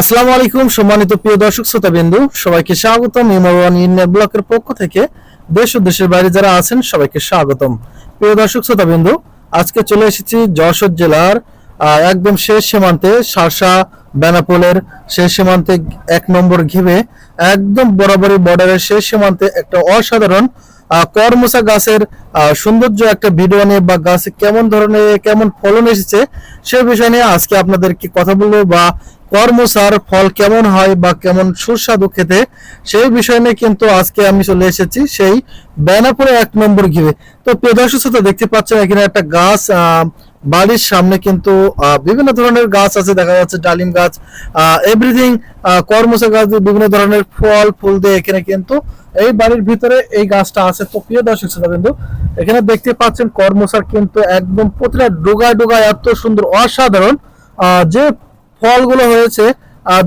আসসালামু আলাইকুম, সম্মানিত প্রিয় দর্শক শ্রোতা বিন্দু সবাইকে স্বাগতম ইমরান ইন্ডিয়া ব্লকের পক্ষ থেকে। দেশ ও দেশের বাইরে যারা আছেন, সবাইকে স্বাগতম। প্রিয় দর্শক শ্রোতা বিন্দু আজকে চলে এসেছি যশোর জেলার একদম শেষ সীমান্তে শার্শা বেনাপোলের শেষ সীমান্তে এক নম্বর ঘিবে, একদম বরাবরই বর্ডারের শেষ সীমান্তে একটা অসাধারণ করমসা গাছের সৌন্দর্য একটা ভিডিও নিয়ে বা গাছে কেমন ধরনের, কেমন ফলন এসেছে, সে বিষয় নিয়ে আজকে আপনাদেরকে কথা বলব বা কর্মসার ফল কেমন হয় বা কেমন সুস্বাদু খেতে, সেই বিষয় নিয়ে কিন্তু আজকে আমি চলে এসেছি সেই বেনাপুরে এক নম্বর ঘিরে তো প্রিয় দর্শক দেখতে পাচ্ছেন এখানে একটা গাছ বাড়ির সামনে কিন্তু বিভিন্ন ধরনের গাছ আছে, দেখা যাচ্ছে ডালিম গাছ এভরিথিং কর্মসা গাছ, বিভিন্ন ধরনের ফল, ফুল দিয়ে এখানে কিন্তু এই বাড়ির ভিতরে এই গাছটা আছে। তো প্রিয় দর্শক শ্রোতা কিন্তু এখানে দেখতে পাচ্ছেন কর্মসার কিন্তু একদম প্রতিটা ডোগায় ডোগায় এত সুন্দর, অসাধারণ যে ফলগুলো হয়েছে।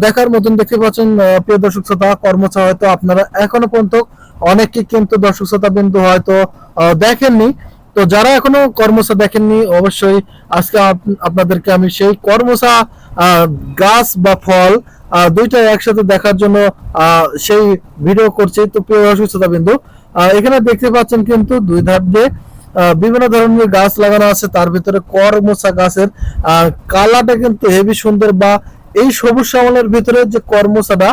দেখার মতন দেখতে পাচ্ছেন প্রিয় দর্শক শ্রোতা কর্মচা হয়তো আপনারা এখনও পর্যন্ত অনেকে কিন্তু দর্শক শ্রোতা বিন্দু হয়তো দেখেননি। তো যারা এখনও কর্মসা দেখেননি, অবশ্যই আজকে আপ- আপনাদেরকে আমি সেই কর্মসা গাছ বা ফল দুইটা একসাথে দেখার জন্য সেই ভিডিও করছি। তো প্রিয় দর্শক শ্রোতা বিন্দু এখানে দেখতে পাচ্ছেন কিন্তু দুই ধার দিয়ে বিভিন্ন ধরনের গাছ লাগানো আছে তার ভিতরে করমচা গাছের আহ, কালারটা কিন্তু হেভি সুন্দর বা এই সবুজ শ্যামলের ভিতরে যে কর্মচাটা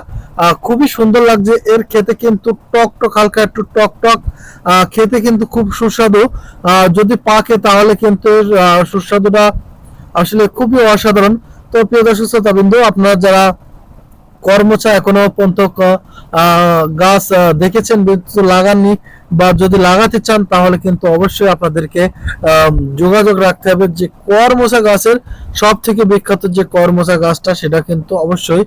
খুবই সুন্দর লাগছে। এর খেতে কিন্তু টক টক হালকা একটু টক টক খেতে কিন্তু খুব সুস্বাদু। যদি পাকে তাহলে কিন্তু সুস্বাদুটা আসলে খুবই অসাধারণ। তো প্রিয় দর্শক শ্রোতা বিন্দু আপনারা যারা কর্মচা এখনও পর্যন্ত গাছ দেখেছেন লাগাননি বা যদি লাগাতে চান তাহলে কিন্তু অবশ্যই আপনাদেরকে যোগাযোগ রাখতে হবে যে কর্মচা গাছের সব থেকে বিখ্যাত যে কর্মচা গাছটা সেটা কিন্তু অবশ্যই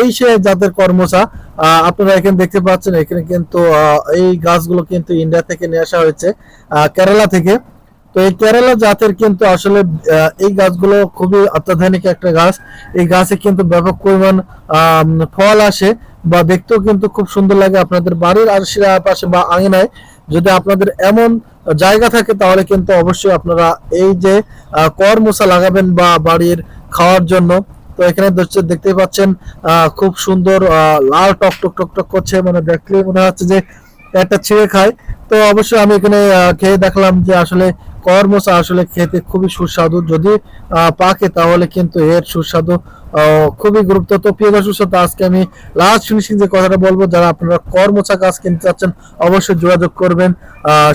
এই সে জাতের কর্মচা আহ, আপনারা এখানে দেখতে পাচ্ছেন এখানে কিন্তু এই গাছগুলো কিন্তু ইন্ডিয়া থেকে নিয়ে আসা হয়েছে কেরালা থেকে। তো এই কেরালা জাতের কিন্তু আসলে এই গাছগুলো খুবই অত্যাধুনিক একটা গাছ। এই গাছে কিন্তু ব্যাপক পরিমাণ ফল আসে বা দেখতেও কিন্তু খুব সুন্দর লাগে আপনাদের বাড়ির আশেপাশে বা আঙিনায়। যদি আপনাদের এমন জায়গা থাকে তাহলে কিন্তু অবশ্যই আপনারা এই যে আহ, করমসা লাগাবেন বা বাড়ির খাওয়ার জন্য। তো এখানে দেখতে- দেখতেই পাচ্ছেন খুব সুন্দর লাল টক টক টক টক করছে। মানে দেখলে মনে হচ্ছে যে একটা ছিঁড়ে খায়। তো অবশ্যই আমি এখানে খেয়ে দেখলাম যে আসলে কর্মসা আসলে খেতে খুবই সুস্বাদু। যদি পাকে তাহলে কিন্তু এর সুস্বাদু খুবই গুরুত্ব। তো প্রিয় শ্রোতা, আজকে আমি লাস্ট ফিনিশিং যে কথাটা বলব যারা আপনারা কর কর্মচা গাছ কিনতে চাচ্ছেন অবশ্যই যোগাযোগ করবেন।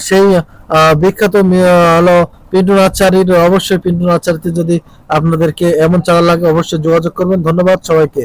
সেই বিখ্যাত হলো পিন্টু নাচারির অবশ্যই পিন্টু নাচারিতে যদি আপনাদেরকে এমন চারা লাগে অবশ্যই যোগাযোগ করবেন। ধন্যবাদ সবাইকে।